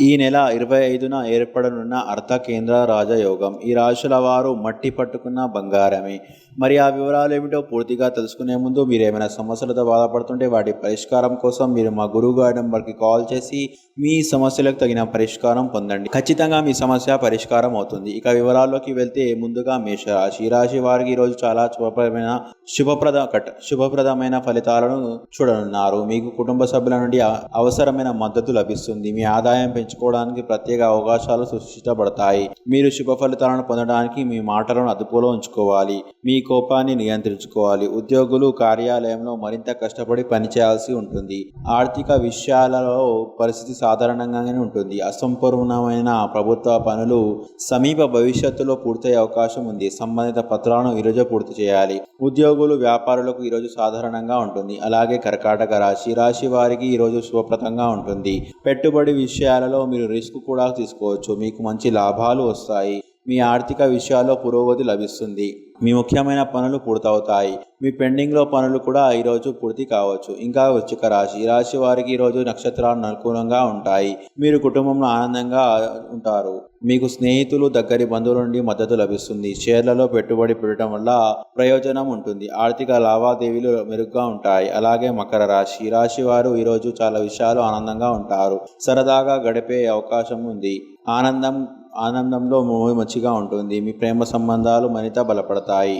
ఈ నెల ఇరవై ఐదున ఏర్పడనున్న అర్థ కేంద్ర రాజయోగం ఈ రాశుల వారు మట్టి పట్టుకున్న బంగారమే. మరి ఆ వివరాలు ఏమిటో పూర్తిగా తెలుసుకునే ముందు మీరు ఏమైనా సమస్యలతో బాధపడుతుంటే వాటి పరిష్కారం కోసం మీరు మా గురువు గారి నెంబర్కి కాల్ చేసి మీ సమస్యలకు తగిన పరిష్కారం పొందండి. ఖచ్చితంగా మీ సమస్య పరిష్కారం అవుతుంది. ఇక వివరాల్లోకి వెళ్తే ముందుగా మేషరాశి. ఈ రాశి వారికి ఈరోజు చాలా శుభప్రదమైన శుభప్రద కట్ శుభప్రదమైన ఫలితాలను చూడనున్నారు. మీకు కుటుంబ సభ్యుల నుండి అవసరమైన మద్దతు లభిస్తుంది. మీ ఆదాయం పెంచుకోవడానికి ప్రత్యేక అవకాశాలు సృష్టించబడతాయి. మీరు శుభ ఫలితాలను పొందడానికి మీ మాటలను అదుపులో ఉంచుకోవాలి. మీ కోపాన్ని నియంత్రించుకోవాలి. ఉద్యోగులు కార్యాలయంలో మరింత కష్టపడి పనిచేయాల్సి ఉంటుంది. ఆర్థిక విషయాలలో పరిస్థితి సాధారణంగానే ఉంటుంది. అసంపూర్ణమైన ప్రభుత్వ పనులు సమీప భవిష్యత్తులో పూర్తయ్యే అవకాశం ఉంది. సంబంధిత పత్రాలను ఈరోజు పూర్తి చేయాలి. ఉద్యోగులు వ్యాపారులకు ఈరోజు సాధారణంగా ఉంటుంది. అలాగే కర్కాటక రాశి రాశి వారికి ఈరోజు శుభప్రదంగా ఉంటుంది. పెట్టుబడి విషయాలలో మీరు రిస్క్ కూడా తీసుకోవచ్చు. మీకు మంచి లాభాలు వస్తాయి. మీ ఆర్థిక విషయాల్లో పురోగతి లభిస్తుంది. మీ ముఖ్యమైన పనులు పూర్తవుతాయి. మీ పెండింగ్లో పనులు కూడా ఈరోజు పూర్తి కావచ్చు. ఇంకా వృచ్చిక రాశి. ఈ రాశి వారికి ఈరోజు నక్షత్రాలు అనుకూలంగా ఉంటాయి. మీరు కుటుంబంలో ఆనందంగా ఉంటారు. మీకు స్నేహితులు దగ్గరి బంధువుల నుండి మద్దతు లభిస్తుంది. షేర్లలో పెట్టుబడి పెట్టడం వల్ల ప్రయోజనం ఉంటుంది. ఆర్థిక లావాదేవీలు మెరుగ్గా ఉంటాయి. అలాగే మకర రాశి. ఈ రాశి వారు ఈరోజు చాలా విషయాలు ఆనందంగా ఉంటారు. సరదాగా గడిపే అవకాశం ఉంది. ఆనందం ఆనందంలో మంచిగా ఉంటుంది. మీ ప్రేమ సంబంధాలు మరింత బలపడతాయి.